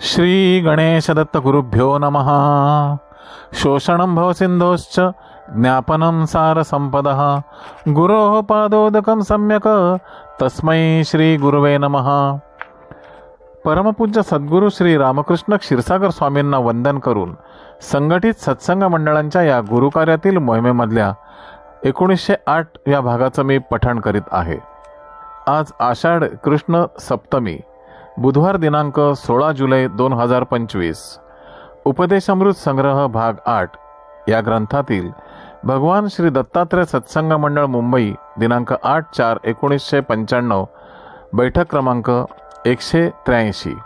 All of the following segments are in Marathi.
श्री गणेश दत्त गुरुभ्यो नमः। शोषणं भवसिन्धोश्च ज्ञापनं सारसम्पदः। गुरोः पादोदकं सम्यक् तस्मै श्रीगुरुवे नमः। परमपूज्य सद्गुरू श्री रामकृष्ण क्षीरसागर स्वामींना वंदन करून संघटित सत्संग मंडळांच्या या गुरुकार्यातील मोहिमेमधल्या एकोणीसशे आठ या भागाचं मी पठण करीत आहे. आज आषाढ कृष्ण सप्तमी बुधवार दिनांक सोळा जुलै दोन हजार पंचवीस. उपदेशामृत संग्रह भाग आठ. या ग्रंथातील भगवान श्री दत्तात्रय सत्संग मंडळ मुंबई दिनांक आठ चार एकोणीसशे पंच्याण्णव बैठक क्रमांक एकशे त्र्याऐंशी.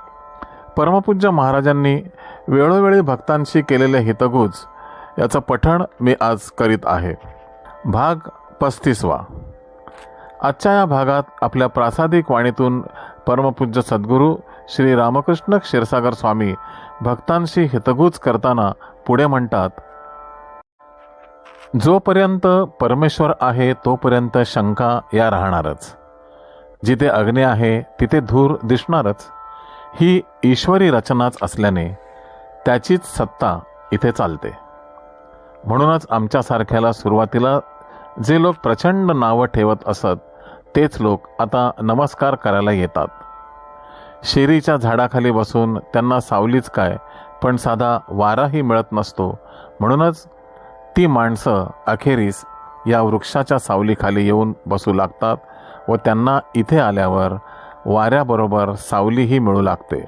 परमपूज्य महाराजांनी वेळोवेळी भक्तांशी केलेले हितगुज याचं पठण मी आज करीत आहे. भाग पस्तीसवा. आजच्या या भागात आपल्या प्रासादिक वाणीतून परमपूज्य सद्गुरू श्री रामकृष्ण क्षीरसागर स्वामी भक्तांशी हितगुज करताना पुढे म्हणतात जोपर्यंत परमेश्वर आहे तोपर्यंत शंका या राहणारच. जिथे अग्नी आहे तिथे धूर दिसणारच. ही ईश्वरी रचनाच असल्याने त्याचीच सत्ता इथे चालते. म्हणूनच आमच्यासारख्याला सुरुवातीला जे लोक प्रचंड नावं ठेवत असत तेच लोक आता नमस्कार करायला येतात. शेरीच्या झाडाखाली बसून त्यांना सावलीच काय पण साधा वाराही मिळत नसतो. म्हणूनच ती माणसं अखेरीस या वृक्षाच्या सावलीखाली येऊन बसू लागतात व त्यांना इथे आल्यावर वाऱ्याबरोबर सावलीही मिळू लागते.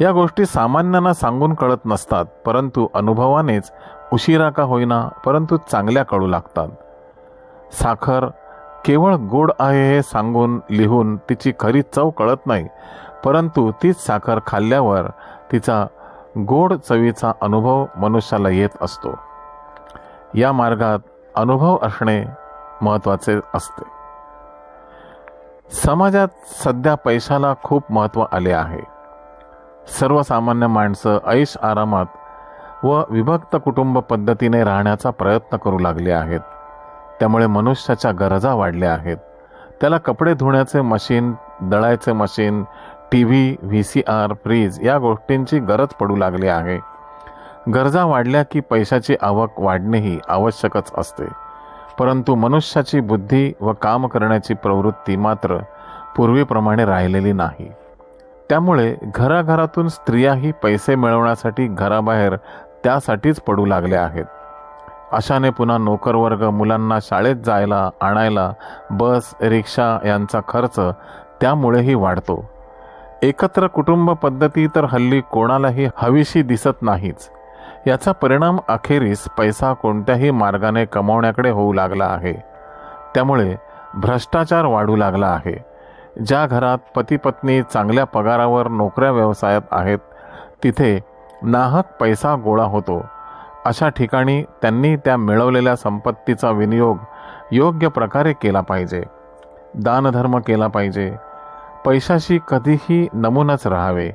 या गोष्टी सामान्यांना सांगून कळत नसतात परंतु अनुभवानेच उशिरा का होईना परंतु चांगल्या कळू लागतात. साखर केवळ गोड आहे हे सांगून लिहून तिची खरी चव कळत नाही. परंतु तीच साखर खाल्ल्यावर तिचा गोड चवीचा अनुभव मनुष्याला येत असतो. या मार्गात अनुभव असणे महत्त्वाचे असते. समाजात सध्या पैशाला खूप महत्त्व आले आहे. सर्वसामान्य माणसं ऐश आरामात व विभक्त कुटुंब पद्धतीने राहण्याचा प्रयत्न करू लागले आहेत. त्यामुळे मनुष्याच्या गरजा वाढल्या आहेत. त्याला कपडे धुण्याचे machine दळायचे machine T V V C R fridge या गोष्टींची गरज पडू लागली आहे. गरजा वाढल्या की पैशाची आवक वाढणेही आवश्यकच असते. परंतु मनुष्याची बुद्धी व काम करण्याची प्रवृत्ती मात्र पूर्वीप्रमाणे राहिलेली नाही. त्यामुळे घराघरातून स्त्रियाही पैसे मिळवण्यासाठी घराबाहेर त्यासाठीच पडू लागल्या आहेत. अशाने पुन्हा नोकरवर्ग मुलांना शाळेत जायला आणायला बस रिक्षा यांचा खर्च त्यामुळेही वाढतो. एकत्र कुटुंब पद्धती तर हल्ली कोणालाही हवीशी दिसत नाहीच. याचा परिणाम अखेरीस पैसा कोणत्याही मार्गाने कमावण्याकडे होऊ लागला आहे. त्यामुळे भ्रष्टाचार वाढू लागला आहे. ज्या घरात पती पत्नी चांगल्या पगारावर नोकऱ्या व्यवसायात आहेत तिथे नाहक पैसा गोळा होतो. अशा ठिकाणी त्यांनी त्या मिळवलेल्या संपत्तीचा विनियोग योग्य प्रकारे केला पाहिजे. दानधर्म केला पाहिजे. पैशाशी कधीही नमूनच राहावे.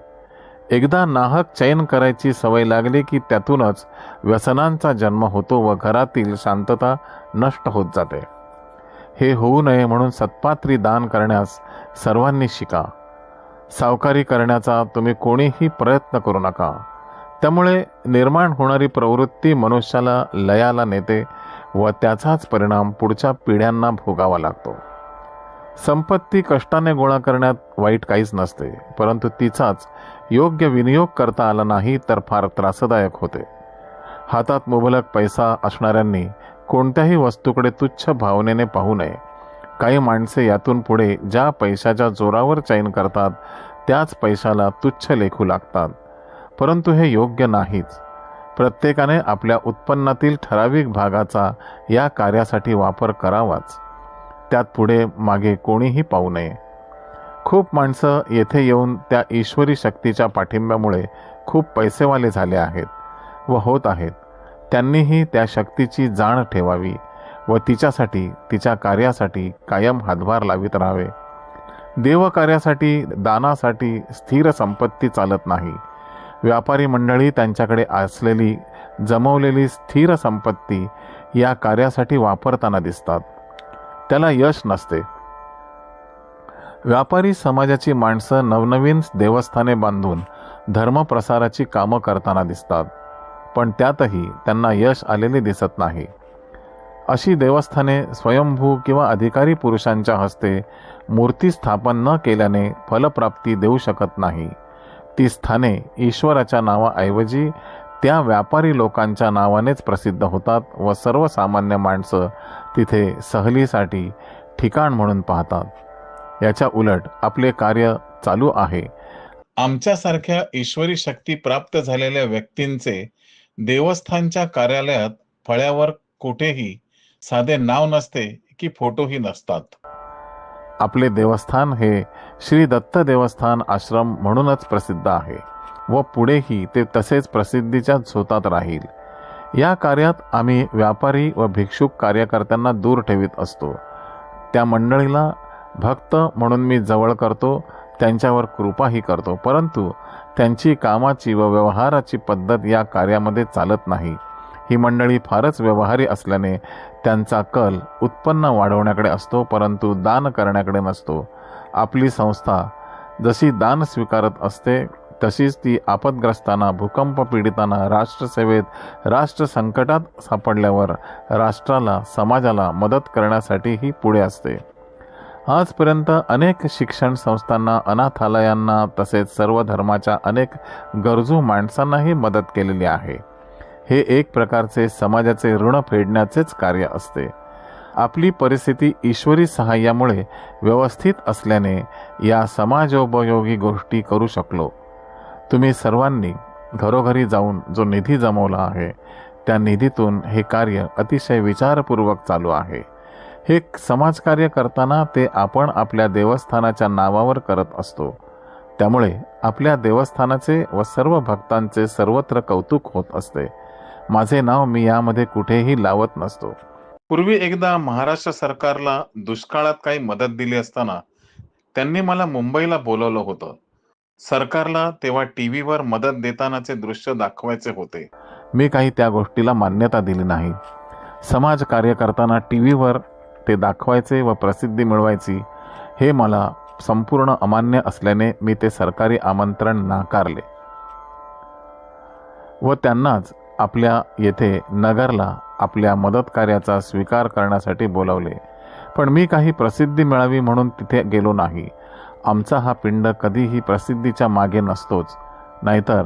एकदा नाहक चयन करायची सवय लागली की त्यातूनच व्यसनांचा जन्म होतो व घरातील शांतता नष्ट होत जाते. हे होऊ नये म्हणून सत्पात्री दान करण्यास सर्वांनी शिका. सावकारी करण्याचा तुम्ही कोणीही प्रयत्न करू नका. त्यामुळे निर्माण होणारी प्रवृत्ती मनुष्याला लयाला नेते व त्याचाच परिणाम पुढच्या पिढ्यांना भोगावा लागतो. संपत्ती कष्टाने गोळा करण्यात वाईट काहीच नसते परंतु तिचाच योग्य विनियोग करता आला नाही तर फार त्रासदायक होते. हातात मुबलक पैसा असणाऱ्यांनी कोणत्याही वस्तूकडे तुच्छ भावनेने पाहू नये. काही माणसे यातून पुढे ज्या पैशाच्या जोरावर चैन करतात त्याच पैशाला तुच्छ लेखू लागतात. परंतु हे योग्य नाहीच. प्रत्येकाने आपल्या उत्पन्नातील ठराविक भागाचा या कार्यासाठी वापर करावाच. त्यात पुढे मागे कोणीही पाहू नये. खूप माणसं येथे येऊन त्या ईश्वरी शक्तीच्या पाठिंब्यामुळे खूप पैसेवाले झाले आहेत व होत आहेत. त्यांनीही त्या शक्तीची जाण ठेवावी व तिच्यासाठी तिच्या कार्यासाठी कायम हातभार लावित राहावे. देवकार्यासाठी दानासाठी स्थिर संपत्ती चालत नाही. व्यापारी मंडळी त्यांच्याकडे असलेली जमवलेली स्थिर संपत्ती या कार्यासाठी वापरताना दिसतात. त्याला यश नसते. व्यापारी समाजाची माणसं नवनवीन देवस्थाने बांधून धर्मप्रसाराची कामं करताना दिसतात पण त्यातही त्यांना यश आलेले दिसत नाही. अशी देवस्थाने स्वयंभू किंवा अधिकारी पुरुषांच्या हस्ते मूर्ती स्थापन न केल्याने फलप्राप्ती देऊ शकत नाही. ती स्थाने ईश्वराच्या नावाऐवजी त्या व्यापारी लोकांच्या नावानेच प्रसिद्ध होतात व सर्वसामान्य माणसं तिथे सहलीसाठी ठिकाण म्हणून पाहतात. याच्या उलट आपले कार्य चालू आहे. आमच्यासारख्या ईश्वरी शक्ती प्राप्त झालेल्या व्यक्तींचे देवस्थानच्या कार्यालयात फळ्यावर कुठेही साधे नाव नसते की फोटोही नसतात. आपले देवस्थान हे श्री दत्त देवस्थान आश्रम म्हणूनच प्रसिद्ध आहे व पुढेही ते तसेच प्रसिद्धीच्या झोतात राहील. या कार्यात आम्ही व्यापारी व भिक्षुक कार्यकर्त्यांना दूर ठेवीत असतो. त्या मंडळीला भक्त म्हणून मी जवळ करतो त्यांच्यावर कृपाही करतो परंतु त्यांची कामाची व व्यवहाराची पद्धत या कार्यामध्ये चालत नाही. ही मंडळी फारच व्यवहारी असल्याने त्यांचा कल उत्पन्न वाढवण्याकडे असतो परंतु दान करण्याकडे नसतो. आपली संस्था जशी दान स्वीकारत असते तशीच ती आपदग्रस्तांना भूकंप पीडितांना राष्ट्रसेवेत राष्ट्र संकटात सापडल्यावर राष्ट्राला समाजाला मदत करण्यासाठीही पुढे असते. आजपर्यंत अनेक शिक्षण संस्थांना अनाथालयांना तसेच सर्व धर्माच्या अनेक गरजू माणसांनाही मदत केलेली आहे. हे एक प्रकारचे समाजाचे ऋण फेडण्याचेच कार्य असते. आपली परिस्थिती ईश्वरी सहाय्यामुळे व्यवस्थित असल्याने या समाजोपयोगी गोष्टी करू शकलो. तुम्ही सर्वांनी घरोघरी जाऊन जो निधी जमवला आहे त्या निधीतून हे कार्य अतिशय विचारपूर्वक चालू आहे. हे समाजकार्य करताना ते आपण आपल्या देवस्थानाच्या नावावर करत असतो. त्यामुळे आपल्या देवस्थानाचे व सर्व भक्तांचे सर्वत्र कौतुक होत असते. माझे नाव मी यामध्ये कुठेही लावत नसतो. पूर्वी एकदा महाराष्ट्र सरकारला दुष्काळात काही मदत दिली असताना त्यांनी मला मुंबईला बोलवलं होतं. सरकारला तेव्हा टी व्हीवर मदत देतानाचे दृश्य दाखवायचे होते. मी काही त्या गोष्टीला मान्यता दिली नाही. समाज कार्य करताना टी व्हीवर ते दाखवायचे व प्रसिद्धी मिळवायची हे मला संपूर्ण अमान्य असल्याने मी ते सरकारी आमंत्रण नाकारले. व त्यांनाच आपल्या येथे नगरला आपल्या मदतकार्याचा स्वीकार करण्यासाठी बोलावले. पण मी काही प्रसिद्धी मिळावी म्हणून तिथे गेलो नाही. आमचा हा पिंड कधीही प्रसिद्धीच्या मागे नसतोच. नाहीतर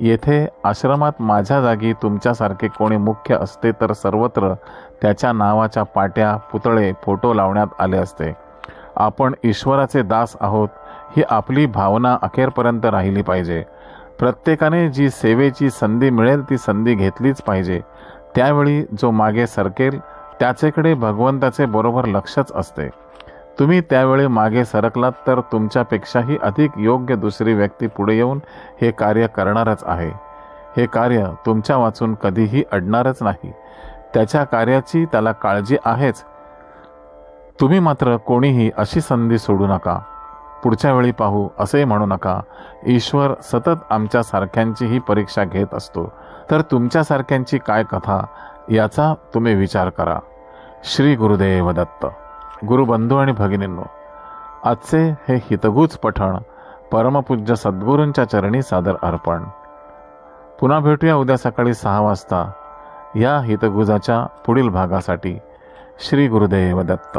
येथे आश्रमात माझ्या जागी तुमच्यासारखे कोणी मुख्य असते तर सर्वत्र त्याच्या नावाच्या पाट्या पुतळे फोटो लावण्यात आले असते. आपण ईश्वराचे दास आहोत ही आपली भावना अखेरपर्यंत राहिली पाहिजे. प्रत्येकाने जी सेवेची संधी मिळेल ती संधी घेतलीच पाहिजे. त्यावेळी जो मागे सरकेल त्याचेकडे भगवंताचे बरोबर लक्षच असते. तुम्ही त्यावेळी मागे सरकलात तर तुमच्यापेक्षाही अधिक योग्य दुसरी व्यक्ती पुढे येऊन हे कार्य करणारच आहे. हे कार्य तुमच्या वाचून कधीही अडणारच नाही. त्याच्या कार्याची त्याला काळजी आहेच. तुम्ही मात्र कोणीही अशी संधी सोडू नका. पुढच्या वेळी पाहू असे म्हणू नका. ईश्वर सतत आमच्यासारख्यांचीही परीक्षा घेत असतो. तर तुमच्यासारख्यांची काय कथा? याचा तुम्ही विचार करा. श्री गुरुदेव दत्त. गुरुबंधू आणि भगिनींनो आजचे हे हितगुज पठण परमपूज्य सद्गुरूंच्या चरणी सादर अर्पण. पुन्हा भेटूया उद्या सकाळी सहा वाजता या हितगुजाच्या पुढील भागासाठी. श्री गुरुदेव दत्त.